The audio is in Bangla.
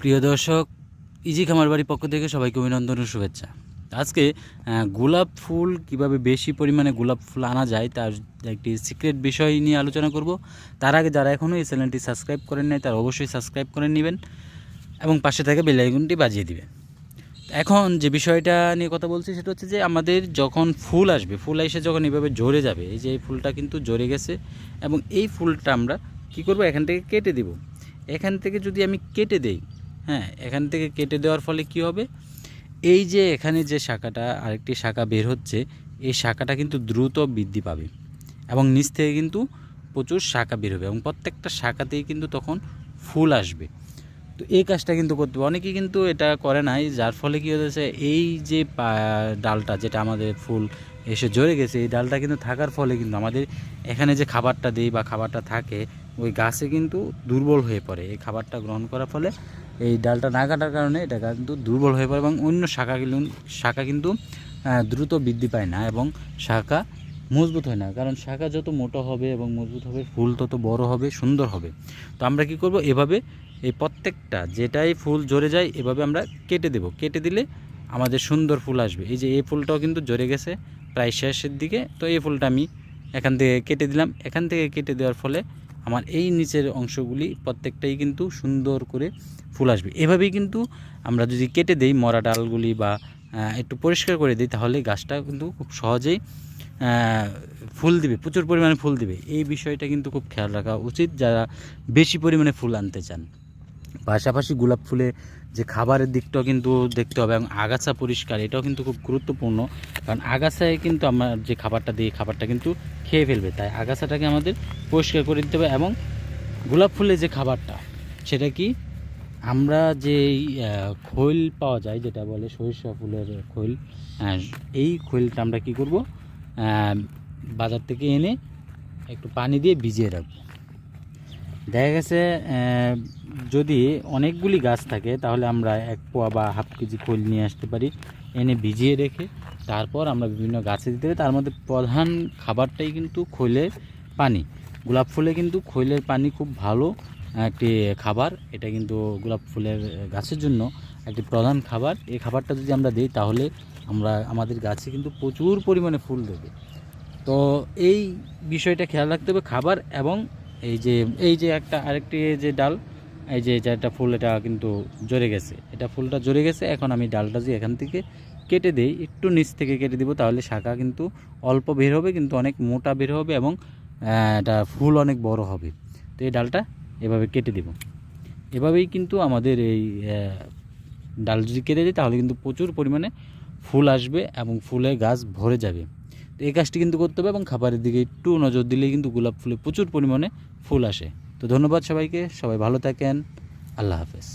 প্রিয় দর্শক, ইজি খামার বাড়ির পক্ষ থেকে সবাইকে অভিনন্দন ও শুভেচ্ছা। আজকে গোলাপ ফুল কীভাবে বেশি পরিমাণে গোলাপ ফুল আনা যায় তার একটি সিক্রেট বিষয় নিয়ে আলোচনা করব। তার আগে যারা এখনও এই চ্যানেলটি সাবস্ক্রাইব করেন নাই, তারা অবশ্যই সাবস্ক্রাইব করে নেবেন এবং পাশে থেকে বেলাইগুনটি বাজিয়ে দিবেন। এখন যে বিষয়টা নিয়ে কথা বলছি সেটা হচ্ছে যে আমাদের যখন ফুল আসবে, ফুল এসে যখন এভাবে ঝরে যাবে, এই যে এই ফুলটা কিন্তু ঝরে গেছে এবং এই ফুলটা আমরা কি করব? এখান থেকে কেটে দিব। এখান থেকে যদি আমি কেটে দেই হ্যাঁ এখান থেকে কেটে দেওয়ার ফলে কি হবে? এই যে এখানে যে শাখাটা, আরেকটি শাখা বের হচ্ছে, এই শাখাটা কিন্তু দ্রুত বৃদ্ধি পাবে এবং নিচ থেকে কিন্তু প্রচুর শাখা বের হবে এবং প্রত্যেকটা শাখাতেই কিন্তু তখন ফুল আসবে। তো এই কাজটা কিন্তু করতে হবে। অনেকেই কিন্তু এটা করে নাই, যার ফলে কী হয়েছে, এই যে ডালটা, যেটা আমাদের ফুল এসে জড়ে গেছে। এই ডালটা কিন্তু থাকার ফলে কিন্তু আমাদের এখানে যে খাবারটা দিই বা খাবারটা থাকে, ওই গাছে কিন্তু দুর্বল হয়ে পড়ে। এই খাবারটা গ্রহণ করার ফলে এই ডালটা না কাটার কারণে এটা কিন্তু দুর্বল হয়ে পড়ে এবং অন্য শাখাগুলো শাখা কিন্তু দ্রুত বৃদ্ধি পায় না এবং শাখা মজবুত হয় না। কারণ শাখা যত মোটা হবে এবং মজবুত হবে, ফুল তত বড় হবে, সুন্দর হবে। তো আমরা কি করব? এভাবে এই প্রত্যেকটা যেটাই ফুল জড়ে যায়, এভাবে আমরা কেটে দেব। কেটে দিলে আমাদের সুন্দর ফুল আসবে। এই যে, এই ফুলটাও কিন্তু জড়ে গেছে। প্রায় শেষের দিকে। তো এই ফুলটা আমি এখান থেকে কেটে দিলাম। এখান থেকে কেটে দেওয়ার ফলে আমার এই নিচের অংশগুলি প্রত্যেকটাই কিন্তু সুন্দর করে ফুল আসবে। এভাবেই কিন্তু আমরা যদি কেটে দেই মরা ডালগুলি বা একটু পরিষ্কার করে দিই, তাহলে গাছটা কিন্তু খুব সহজেই ফুল দিবে, প্রচুর পরিমাণে ফুল দিবে। এই বিষয়টা কিন্তু খুব খেয়াল রাখা উচিত যারা বেশি পরিমাণে ফুল আনতে চান। পাশাপাশি গোলাপ ফুলে যে খাবারের দিকটাও কিন্তু দেখতে হবে এবং আগাছা পরিষ্কার এটাও কিন্তু খুব গুরুত্বপূর্ণ। কারণ আগাছায় কিন্তু আমরা যে খাবারটা দিই খাবারটা কিন্তু খেয়ে ফেলবে। তাই আগাছাটাকে আমাদের পরিষ্কার করে দিতে হবে এবং গোলাপ ফুলের যে খাবারটা সেটা কি আমরা যে খৈল পাওয়া যায় যেটা বলে সরিষা ফুলের খৈল হ্যাঁ, এই খৈলটা আমরা কি করব? বাজার থেকে এনে একটু পানি দিয়ে ভিজিয়ে রাখব। দেখা গেছে যদি অনেকগুলি গাছ থাকে, তাহলে আমরা এক পোয়া বা হাফ কেজি খোল নিয়ে আসতে পারি। এনে ভিজিয়ে রেখে তারপর আমরা বিভিন্ন গাছে দিতে পারি তার মধ্যে প্রধান খাবারটাই কিন্তু খৈলের পানি। গোলাপ ফুলে কিন্তু খৈলের পানি খুব ভালো একটি খাবার। এটা কিন্তু গোলাপ ফুলের গাছের জন্য একটি প্রধান খাবার। এই খাবারটা যদি আমরা দিই, তাহলে আমরা আমাদের গাছে কিন্তু প্রচুর পরিমাণে ফুল দেবে। তো এই বিষয়টা খেয়াল রাখতে হবে, খাবার এবং এই যে এই যে একটা আরেকটি যে ডাল এই যে এটা একটা ফুল এটা কিন্তু জড়ে গেছে। এটা ফুলটা জড়ে গেছে, এখন আমি ডালটা যে এখান থেকে কেটে দিই, একটু নিচ থেকে কেটে দিব, তাহলে শাখা কিন্তু অল্প বের হবে, কিন্তু অনেক মোটা বের হবে এবং এটা ফুল অনেক বড় হবে। তো এই ডালটা এভাবে কেটে দেব। এভাবেই কিন্তু আমাদের এই ডাল যদি কেটে দিই, তাহলে কিন্তু প্রচুর পরিমাণে ফুল আসবে এবং ফুলে গাছ ভরে যাবে। তো এই কাজটি কিন্তু করতে হবে এবং খাবারের দিকে একটু নজর দিলেই কিন্তু গোলাপ ফুলে প্রচুর পরিমাণে ফুল আসে। তো ধন্যবাদ সবাইকে সবাই ভালো থাকেন আল্লাহ হাফেজ।